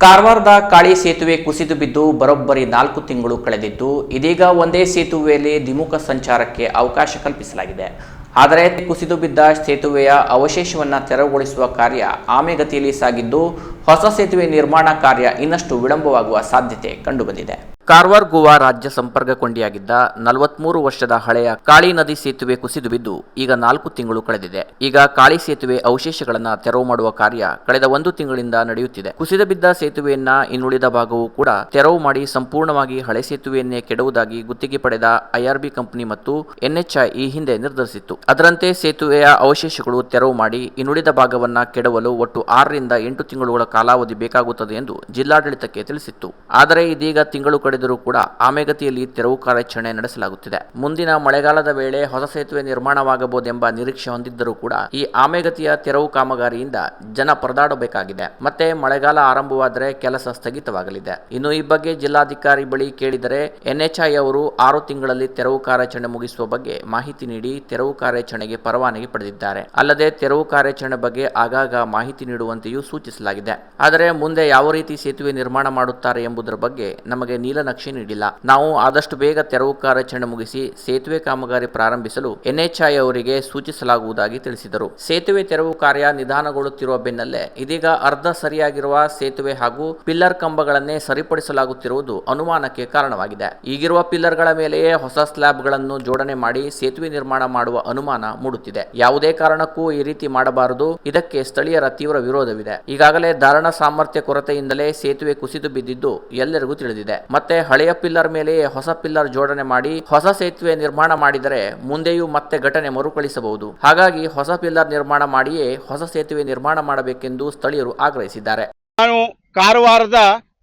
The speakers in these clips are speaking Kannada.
ಕಾರವಾರದ ಕಾಳಿ ಸೇತುವೆ ಕುಸಿದು ಬಿದ್ದು ಬರೋಬ್ಬರಿ ನಾಲ್ಕು ತಿಂಗಳು ಕಳೆದಿದ್ದು, ಇದೀಗ ಒಂದೇ ಸೇತುವೆಯಲ್ಲಿ ದ್ವಿಮುಖ ಸಂಚಾರಕ್ಕೆ ಅವಕಾಶ ಕಲ್ಪಿಸಲಾಗಿದೆ. ಆದರೆ, ಕುಸಿದು ಬಿದ್ದ ಸೇತುವೆಯ ಅವಶೇಷವನ್ನು ತೆರವುಗೊಳಿಸುವ ಕಾರ್ಯ ಆಮೆಗತಿಯಲ್ಲಿ ಸಾಗಿದ್ದು, ಹೊಸ ಸೇತುವೆ ನಿರ್ಮಾಣ ಕಾರ್ಯ ಇನ್ನಷ್ಟು ವಿಳಂಬವಾಗುವ ಸಾಧ್ಯತೆ ಕಂಡುಬಂದಿದೆ. ಕಾರವಾರ ಗೋವಾ ರಾಜ್ಯ ಸಂಪರ್ಕ ಕೊಂಡಿಯಾಗಿದ್ದ ನಲವತ್ಮೂರು ವರ್ಷದ ಹಳೆಯ ಕಾಳಿ ನದಿ ಸೇತುವೆ ಕುಸಿದು ಬಿದ್ದು ಈಗ ನಾಲ್ಕು ತಿಂಗಳು ಕಳೆದಿದೆ. ಈಗ ಕಾಳಿ ಸೇತುವೆ ಅವಶೇಷಗಳನ್ನು ತೆರವು ಮಾಡುವ ಕಾರ್ಯ ಕಳೆದ ಒಂದು ತಿಂಗಳಿಂದ ನಡೆಯುತ್ತಿದೆ. ಕುಸಿದು ಬಿದ್ದ ಸೇತುವೆಯನ್ನ ಇನ್ನುಳಿದ ಭಾಗವು ಕೂಡ ತೆರವು ಮಾಡಿ ಸಂಪೂರ್ಣವಾಗಿ ಹಳೆ ಸೇತುವೆಯನ್ನೇ ಕೆಡುವುದಾಗಿ ಗುತ್ತಿಗೆ ಪಡೆದ ಐಆರ್ಬಿ ಕಂಪನಿ ಮತ್ತು ಎನ್ಎಚ್ಐ ಈ ಹಿಂದೆ ನಿರ್ಧರಿಸಿತ್ತು. ಅದರಂತೆ ಸೇತುವೆಯ ಅವಶೇಷಗಳು ತೆರವು ಮಾಡಿ ಇನ್ನುಳಿದ ಭಾಗವನ್ನ ಕೆಡವಲು ಒಟ್ಟು ಆರರಿಂದ ಎಂಟು ತಿಂಗಳುಗಳ ಕಾಲಾವಧಿ ಬೇಕಾಗುತ್ತದೆ ಎಂದು ಜಿಲ್ಲಾಡಳಿತಕ್ಕೆ ತಿಳಿಸಿತ್ತು. ಆದರೆ ಇದೀಗ ತಿಂಗಳು ಕಳೆದರೂ ಕೂಡ ಆಮೆಗತಿಯಲ್ಲಿ ತೆರವು ಕಾರ್ಯಾಚರಣೆ ನಡೆಸಲಾಗುತ್ತಿದೆ. ಮುಂದಿನ ಮಳೆಗಾಲದ ವೇಳೆ ಹೊಸ ಸೇತುವೆ ನಿರ್ಮಾಣವಾಗಬಹುದೆಂಬ ನಿರೀಕ್ಷೆ ಹೊಂದಿದ್ದರೂ ಕೂಡ ಈ ಆಮೆಗತಿಯ ತೆರವು ಕಾಮಗಾರಿಯಿಂದ ಜನ ಪರದಾಡಬೇಕಾಗಿದೆ. ಮತ್ತೆ ಮಳೆಗಾಲ ಆರಂಭವಾದರೆ ಕೆಲಸ ಸ್ಥಗಿತವಾಗಲಿದೆ. ಇನ್ನು ಈ ಬಗ್ಗೆ ಜಿಲ್ಲಾಧಿಕಾರಿ ಬಳಿ ಕೇಳಿದರೆ ಎನ್ಎಚ್ಐ ಅವರು ಆರು ತಿಂಗಳಲ್ಲಿ ತೆರವು ಕಾರ್ಯಾಚರಣೆ ಮುಗಿಸುವ ಬಗ್ಗೆ ಮಾಹಿತಿ ನೀಡಿ ತೆರವು ಕಾರ್ಯಾಚರಣೆಗೆ ಪರವಾನಗಿ ಪಡೆದಿದ್ದಾರೆ. ಅಲ್ಲದೆ ತೆರವು ಕಾರ್ಯಾಚರಣೆ ಬಗ್ಗೆ ಆಗಾಗ ಮಾಹಿತಿ ನೀಡುವಂತೆಯೂ ಸೂಚಿಸಲಾಗಿದೆ. ಆದರೆ ಮುಂದೆ ಯಾವ ರೀತಿ ಸೇತುವೆ ನಿರ್ಮಾಣ ಮಾಡುತ್ತಾರೆ ಎಂಬುದರ ಬಗ್ಗೆ ನಮಗೆ ನೀಲನಕ್ಷೆ ನೀಡಿಲ್ಲ. ನಾವು ಆದಷ್ಟು ಬೇಗ ತೆರವು ಕಾರ್ಯಾಚರಣೆ ಮುಗಿಸಿ ಸೇತುವೆ ಕಾಮಗಾರಿ ಪ್ರಾರಂಭಿಸಲು ಎನ್ಎಚ್ಐ ಅವರಿಗೆ ಸೂಚಿಸಲಾಗುವುದಾಗಿ ತಿಳಿಸಿದರು. ಸೇತುವೆ ತೆರವು ಕಾರ್ಯ ನಿಧಾನಗೊಳ್ಳುತ್ತಿರುವ ಬೆನ್ನಲ್ಲೇ ಇದೀಗ ಅರ್ಧ ಸರಿಯಾಗಿರುವ ಸೇತುವೆ ಹಾಗೂ ಪಿಲ್ಲರ್ ಕಂಬಗಳನ್ನೇ ಸರಿಪಡಿಸಲಾಗುತ್ತಿರುವುದು ಅನುಮಾನಕ್ಕೆ ಕಾರಣವಾಗಿದೆ. ಈಗಿರುವ ಪಿಲ್ಲರ್ಗಳ ಮೇಲೆಯೇ ಹೊಸ ಸ್ಲ್ಯಾಬ್ಗಳನ್ನು ಜೋಡಣೆ ಮಾಡಿ ಸೇತುವೆ ನಿರ್ಮಾಣ ಮಾಡುವ ಅನುಮಾನ ಮೂಡುತ್ತಿದೆ. ಯಾವುದೇ ಕಾರಣಕ್ಕೂ ಈ ರೀತಿ ಮಾಡಬಾರದು. ಇದಕ್ಕೆ ಸ್ಥಳೀಯರ ತೀವ್ರ ವಿರೋಧವಿದೆ. ಈಗಾಗಲೇ ಧಾರಣ ಸಾಮರ್ಥ್ಯ ಕೊರತೆಯಿಂದಲೇ ಸೇತುವೆ ಕುಸಿದು ಬಿದ್ದಿದ್ದು ಎಲ್ಲರಿಗೂ ತಿಳಿದಿದೆ. ಮತ್ತೆ ಹಳೆಯ ಪಿಲ್ಲರ್ ಮೇಲೆಯೇ ಹೊಸ ಪಿಲ್ಲರ್ ಜೋಡಣೆ ಮಾಡಿ ಹೊಸ ಸೇತುವೆ ನಿರ್ಮಾಣ ಮಾಡಿದರೆ ಮುಂದೆಯೂ ಮತ್ತೆ ಘಟನೆ ಮರುಕಳಿಸಬಹುದು. ಹಾಗಾಗಿ ಹೊಸ ಪಿಲ್ಲರ್ ನಿರ್ಮಾಣ ಮಾಡಿಯೇ ಹೊಸ ಸೇತುವೆ ನಿರ್ಮಾಣ ಮಾಡಬೇಕೆಂದು ಸ್ಥಳೀಯರು ಆಗ್ರಹಿಸಿದ್ದಾರೆ. ನಾನು ಕಾರವಾರದ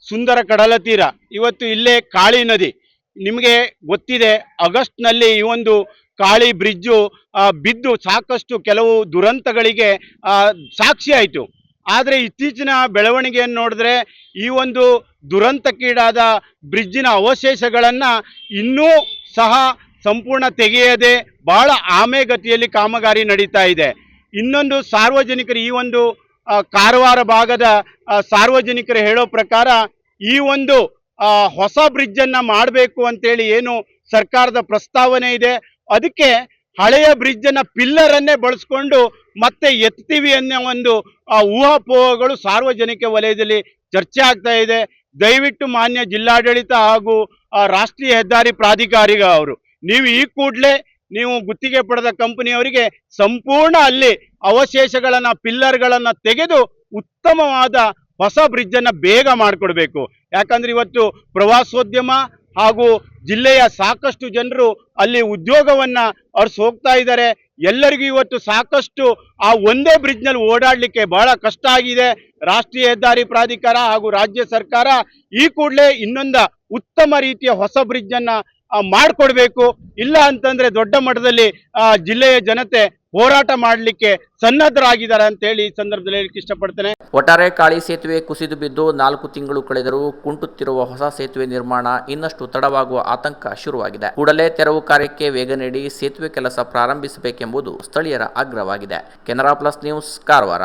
ಸುಂದರ ಕಡಲ ತೀರ ಇವತ್ತು ಇಲ್ಲೇ ಕಾಳಿ ನದಿ. ನಿಮಗೆ ಗೊತ್ತಿದೆ, ಆಗಸ್ಟ್ನಲ್ಲಿ ಈ ಒಂದು ಕಾಳಿ ಬ್ರಿಡ್ಜು ಬಿದ್ದು ಸಾಕಷ್ಟು ಕೆಲವು ದುರಂತಗಳಿಗೆ ಸಾಕ್ಷಿಯಾಯಿತು. ಆದರೆ ಇತ್ತೀಚಿನ ಬೆಳವಣಿಗೆಯನ್ನು ನೋಡಿದ್ರೆ ಈ ಒಂದು ದುರಂತಕ್ಕೀಡಾದ ಬ್ರಿಡ್ಜಿನ ಅವಶೇಷಗಳನ್ನು ಇನ್ನೂ ಸಹ ಸಂಪೂರ್ಣ ತೆಗೆಯದೆ ಬಹಳ ಆಮೆಗತಿಯಲ್ಲಿ ಕಾಮಗಾರಿ ನಡೀತಾ ಇದೆ. ಇನ್ನೊಂದು ಸಾರ್ವಜನಿಕರು ಈ ಒಂದು ಕಾರವಾರ ಭಾಗದ ಸಾರ್ವಜನಿಕರು ಹೇಳೋ ಪ್ರಕಾರ ಈ ಒಂದು ಹೊಸ ಬ್ರಿಡ್ಜನ್ನು ಮಾಡಬೇಕು ಅಂತೇಳಿ ಏನು ಸರ್ಕಾರದ ಪ್ರಸ್ತಾವನೆ ಇದೆ. ಅದಕ್ಕೆ ಹಳೆಯ ಬ್ರಿಡ್ಜನ್ನು ಪಿಲ್ಲರನ್ನೇ ಬಳಸ್ಕೊಂಡು ಮತ್ತೆ ಎತ್ತೀವಿ ಅನ್ನೋ ಒಂದು ಊಹಾಪೋಹಗಳು ಸಾರ್ವಜನಿಕ ವಲಯದಲ್ಲಿ ಚರ್ಚೆ ಆಗ್ತಾ ಇದೆ. ದಯವಿಟ್ಟು ಮಾನ್ಯ ಜಿಲ್ಲಾಡಳಿತ ಹಾಗೂ ರಾಷ್ಟ್ರೀಯ ಹೆದ್ದಾರಿ ಪ್ರಾಧಿಕಾರಿಗ ಅವರು, ನೀವು ಈ ಕೂಡಲೇ ನೀವು ಗುತ್ತಿಗೆ ಪಡೆದ ಕಂಪನಿಯವರಿಗೆ ಸಂಪೂರ್ಣ ಅಲ್ಲಿ ಅವಶೇಷಗಳನ್ನ, ಪಿಲ್ಲರ್ಗಳನ್ನ ತೆಗೆದು ಉತ್ತಮವಾದ ಹೊಸ ಬ್ರಿಡ್ಜ್ ಅನ್ನ ಬೇಗ ಮಾಡಿಕೊಡ್ಬೇಕು. ಯಾಕಂದ್ರೆ ಇವತ್ತು ಪ್ರವಾಸೋದ್ಯಮ ಹಾಗೂ ಜಿಲ್ಲೆಯ ಸಾಕಷ್ಟು ಜನರು ಅಲ್ಲಿ ಉದ್ಯೋಗವನ್ನ ಅರ್ಸ್ ಹೋಗ್ತಾ ಇದ್ದಾರೆ. ಎಲ್ಲರಿಗೂ ಇವತ್ತು ಸಾಕಷ್ಟು ಆ ಒಂದೇ ಬ್ರಿಡ್ಜ್ನಲ್ಲಿ ಓಡಾಡಲಿಕ್ಕೆ ಬಹಳ ಕಷ್ಟ ಆಗಿದೆ. ರಾಷ್ಟ್ರೀಯ ಹೆದ್ದಾರಿ ಪ್ರಾಧಿಕಾರ ಹಾಗೂ ರಾಜ್ಯ ಸರ್ಕಾರ ಈ ಕೂಡಲೇ ಇನ್ನೊಂದ ಉತ್ತಮ ರೀತಿಯ ಹೊಸ ಬ್ರಿಡ್ಜ್ ಅನ್ನ ಆ, ಮಾಡ್ಕೊಡ್ಬೇಕು. ಇಲ್ಲ ಅಂತಂದ್ರೆ ದೊಡ್ಡ ಮಟ್ಟದಲ್ಲಿ ಜಿಲ್ಲೆಯ ಜನತೆ ಹೋರಾಟ ಮಾಡಲಿಕ್ಕೆ ಸನ್ನದ್ಧರಾಗಿದ್ದಾರೆ ಅಂತ ಹೇಳಿ ಈ ಸಂದರ್ಭದಲ್ಲಿ ಹೇಳಕ್ಕೆ ಇಷ್ಟಪಡ್ತೇನೆ. ಒಟ್ಟಾರೆ ಕಾಳಿ ಸೇತುವೆ ಕುಸಿದು ಬಿದ್ದು ನಾಲ್ಕು ತಿಂಗಳು ಕಳೆದರೂ ಕುಂಟುತ್ತಿರುವ ಹೊಸ ಸೇತುವೆ ನಿರ್ಮಾಣ ಇನ್ನಷ್ಟು ತಡವಾಗುವ ಆತಂಕ ಶುರುವಾಗಿದೆ. ಕೂಡಲೇ ತೆರವು ಕಾರ್ಯಕ್ಕೆ ವೇಗ ನೀಡಿ ಸೇತುವೆ ಕೆಲಸ ಪ್ರಾರಂಭಿಸಬೇಕೆಂಬುದು ಸ್ಥಳೀಯರ ಆಗ್ರಹವಾಗಿದೆ. Canara plus news, Karwar.